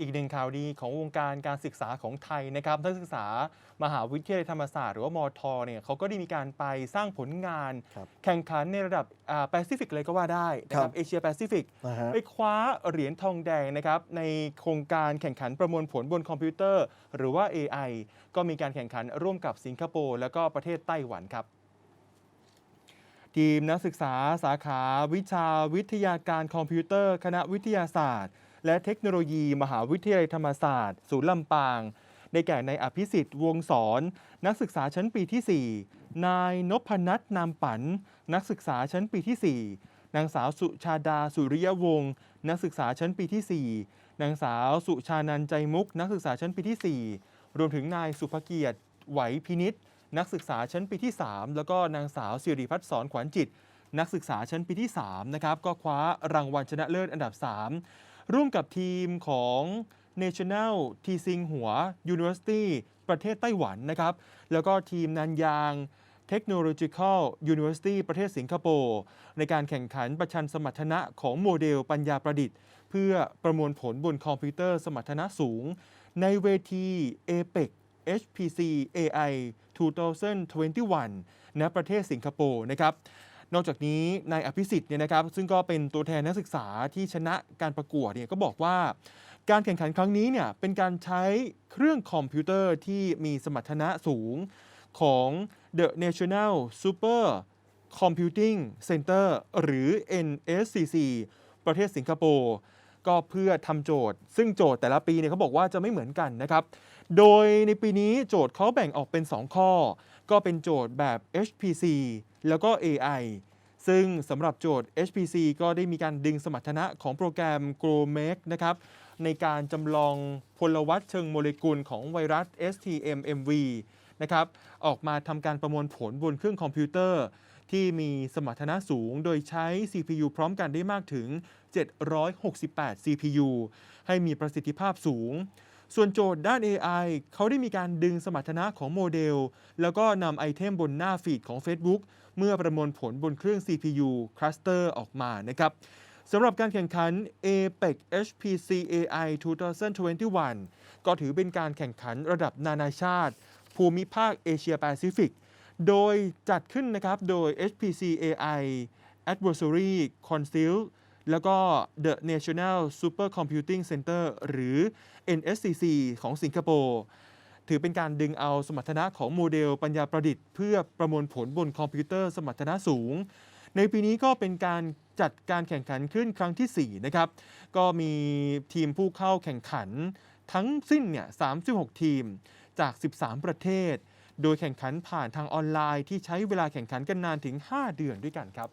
อีกหนึ่งข่าวดีของวงการการศึกษาของไทยนะครับนักศึกษามหาวิทยาลัยธรรมศาสตร์หรือว่ามทเนี่ยเขาก็ได้มีการไปสร้างผลงาน ครับแข่งขันในระดับแปซิฟิกเลยก็ว่าได้นะคครัรับบเอเชียแปซิฟิก นะฮะ ไปคว้าเหรียญทองแดงนะครับในโครงการแข่งขันประมวลผลบนคอมพิวเตอร์ หรือว่า AI ก็มีการแข่งขันร่วมกับสิงคโปร์แล้วก็ประเทศไต้หวันครับ ทีมนักศึกษาสาขาวิชาวิทยาการคอมพิวเตอร์ คณะวิทยาศาสตร์ และเทคโนโลยี มหาวิทยาลัยธรรมศาสตร์ศูนย์ลำปาง ได้แก่นายอภิสิทธิ์วงศรนักศึกษาชั้นปีที่ 4 นายนพนัทนามปันนักศึกษาชั้นปีที่ 4 นางสาวสุชาดาสุริยวงศ์นักศึกษาชั้นปีที่ 4 นางสาวสุชานันใจมุก นักศึกษาชั้นปีที่ 4 รวมถึงนายสุภเกียรติไหวพินิษนักศึกษาชั้นปีที่ 3 แล้วก็นางสาวสิริพัฒน์สอนขวัญจิต นักศึกษาชั้นปีที่3นะครับก็คว้ารางวัลชนะเลิศอันดับ 3 ร่วมกับทีมของ National t ีซิงหัว University ประเทศไต้หวันนะครับ แล้วก็ทีมนันยาง Technological University ประเทศสิงคโปร์ ในการแข่งขันประชันสมรรถนะของโมเดลปัญญาประดิษฐ์ เพื่อประมวลผลบนคอมพิวเตอร์สมรรถนะสูง ในเวที APEC HPC AI 2021 ณ ประเทศสิงคโปร์นะครับ นอกจากนี้นายอภิสิทธิ์เนี่ยนะครับซึ่งก็เป็นตัวแทนนักศึกษาที่ชนะการประกวดเนี่ยก็บอกว่าการแข่งขันครั้งนี้เนี่ยเป็นการใช้เครื่องคอมพิวเตอร์ที่มีสมรรถนะสูงของ The National Super Computing Center หรือ NSCC ประเทศสิงคโปร์ ก็เพื่อทำโจทย์ ซึ่งโจทย์แต่ละปีเนี่ยเขาบอกว่าจะไม่เหมือนกันนะครับ โดยในปีนี้โจทย์เขาแบ่งออกเป็น 2 ข้อ ก็เป็นโจทย์แบบ HPC แล้วก็ AI ซึ่งสำหรับโจทย์ HPC ก็ได้มีการดึงสมรรถนะของโปรแกรม GROMAC นะครับในการจำลองพลวัตเชิงโมเลกุลของไวรัส STMMV นะครับออกมาทำการประมวลผลบนเครื่องคอมพิวเตอร์ ที่มีสมรรถนะสูง โดยใช้ CPU พร้อมกันได้มากถึง 768 CPU ให้มีประสิทธิภาพสูง ส่วนโจทย์ด้าน AI เขาได้มีการดึงสมรรถนะของโมเดล แล้วก็นำไอเทมบนหน้าฟีดของ Facebook เมื่อประมวลผลบนเครื่อง CPU Cluster ออกมานะครับสำหรับการแข่งขัน APEC HPC AI 2021 ก็ถือเป็นการแข่งขันระดับนานาชาติ ภูมิภาคเอเชียแปซิฟิก โดยจัดขึ้นนะครับโดย HPC AI Adversary Council แล้วก็ The National Supercomputing Center หรือ NSCC ของสิงคโปร์ถือเป็นการดึงเอาสมรรถนะของโมเดลปัญญาประดิษฐ์เพื่อประมวลผลบนคอมพิวเตอร์สมรรถนะสูง ในปีนี้ก็เป็นการจัดการแข่งขันขึ้นครั้งทีสี่4 นะครับ ก็มีทีมผู้เข้าแข่งขันทั้งสิ้นเนี่ย 36 ทีมจาก 13 ประเทศ โดยแข่งขันผ่านทางออนไลน์ที่ใช้เวลาแข่งขันกันนานถึง 5 เดือนด้วยกันครับ